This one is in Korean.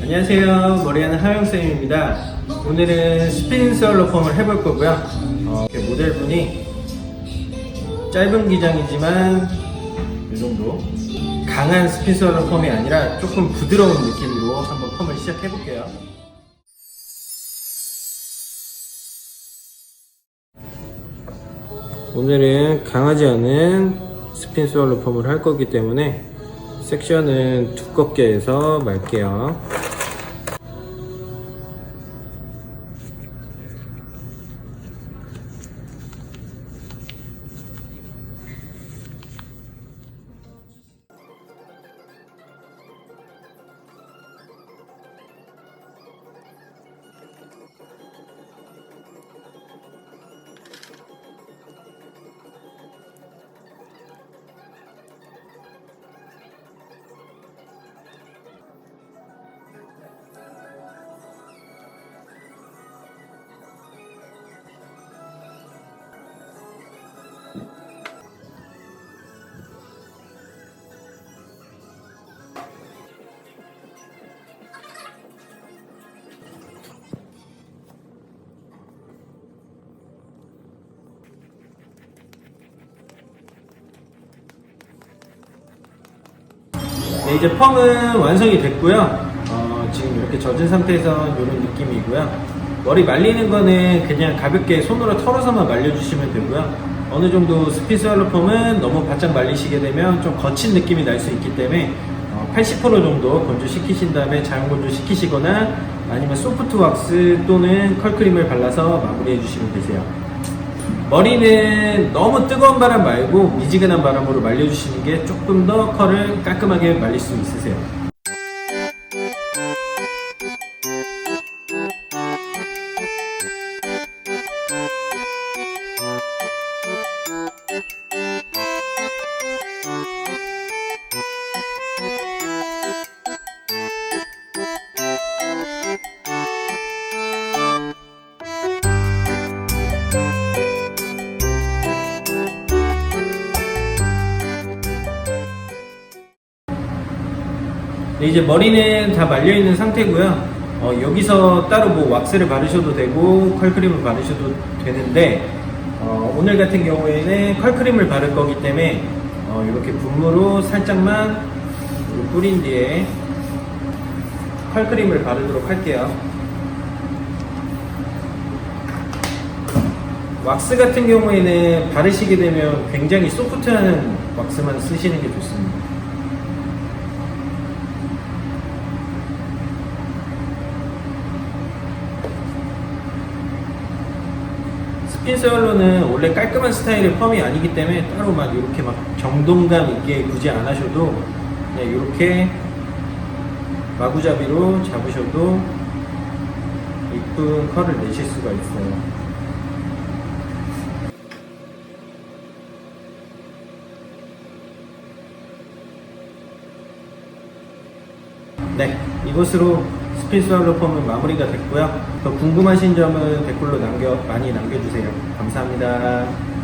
안녕하세요. 머리하는 하영쌤입니다. 오늘은 스피닝 스월로 펌을 해볼 거고요. 어, 이렇게 모델분이 짧은 기장이지만 이 정도 강한 스피닝 스월로 펌이 아니라 조금 부드러운 느낌으로 한번 펌을 시작해 볼게요. 오늘은 강하지 않은 스핀 스월로 펌을 할 거기 때문에 섹션은 두껍게 해서 말게요. 네, 이제 펌은 완성이 됐고요. 어, 지금 이렇게 젖은 상태에서 이런 느낌이고요. 머리 말리는 거는 그냥 가볍게 손으로 털어서만 말려주시면 되고요. 어느 정도 스피스알로 펌은 너무 바짝 말리시게 되면 좀 거친 느낌이 날 수 있기 때문에 어, 80% 정도 건조시키신 다음에 자연 건조시키시거나 아니면 소프트 왁스 또는 컬크림을 발라서 마무리해 주시면 되세요. 머리는 너무 뜨거운 바람 말고 미지근한 바람으로 말려주시는 게 조금 더 컬을 깔끔하게 말릴 수 있으세요. 네, 이제 머리는 다 말려 있는 상태고요. 어, 여기서 따로 뭐 왁스를 바르셔도 되고 컬크림을 바르셔도 되는데 어, 오늘 같은 경우에는 컬크림을 바를 거기 때문에 어, 이렇게 분무로 살짝만 뿌린 뒤에 컬크림을 바르도록 할게요. 왁스 같은 경우에는 바르시게 되면 굉장히 소프트한 왁스만 쓰시는 게 좋습니다. 스 핀스얼로는 원래 깔끔한 스타일의 펌이 아니기 때문에 따로 막 이렇게 막 정동감 있게 굳이 안 하셔도 그냥 이렇게 마구잡이로 잡으셔도 이쁜 컬을 내실 수가 있어요. 네, 이것으로 스피스알로 펌은 마무리가 됐고요. 더 궁금하신 점은 댓글로 남겨 많이 남겨주세요. 감사합니다.